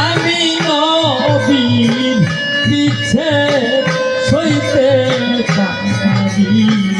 আমি নবীর পিছে সইতে পারি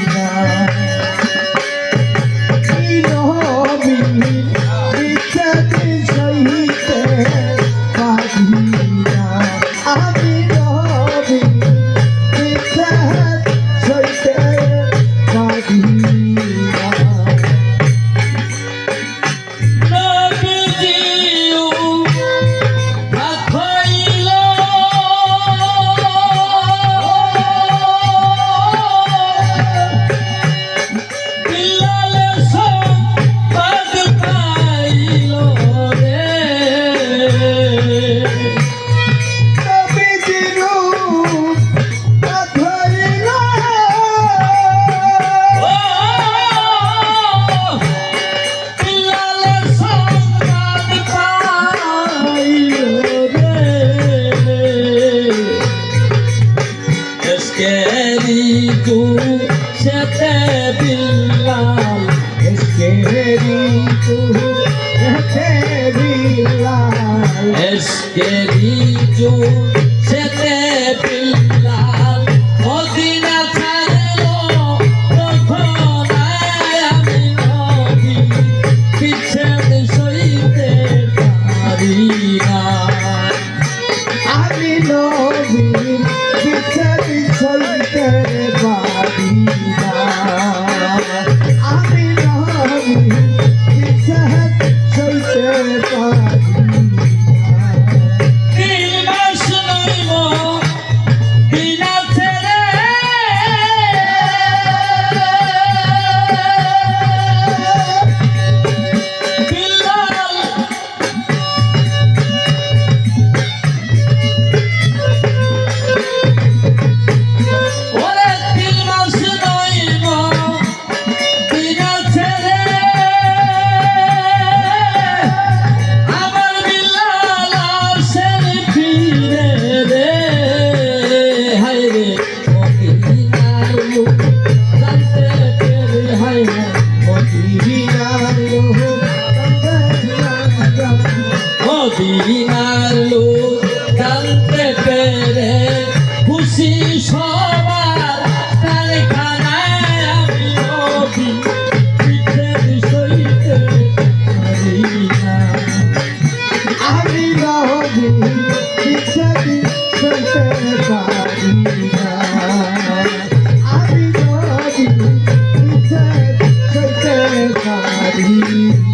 সেতে বিল্লাল। এসকেরি তু সেতে সইতে মদিনার লোক জানতে পেরে খুশি সবার কারখানায় আমি নবী পিঠে সইতে পারি না আমি নবীর বিচারি সইতে পারি না আমি নবীর বিচার সইতে পারি না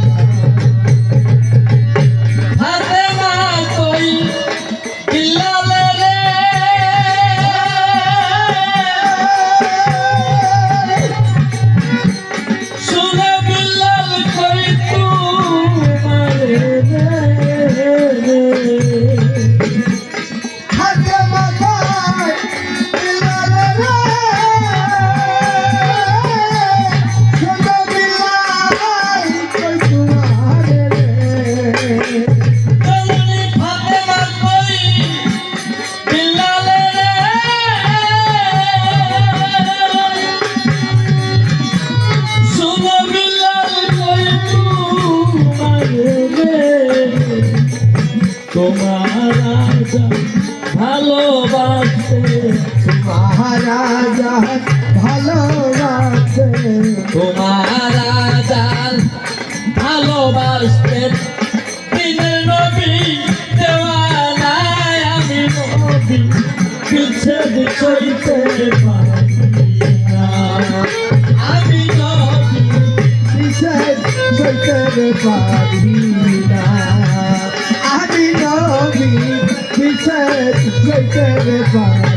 তোমার রাজা ভালোবাসে। মহারাজা ভালোবাসে। তোমার রাজা ভালোবাসতে দিনের নবী দেওয়ানায় আমি নবী। পিছে সইতে পারি আমি নবী। বিচার সইতে পারি আমি নবী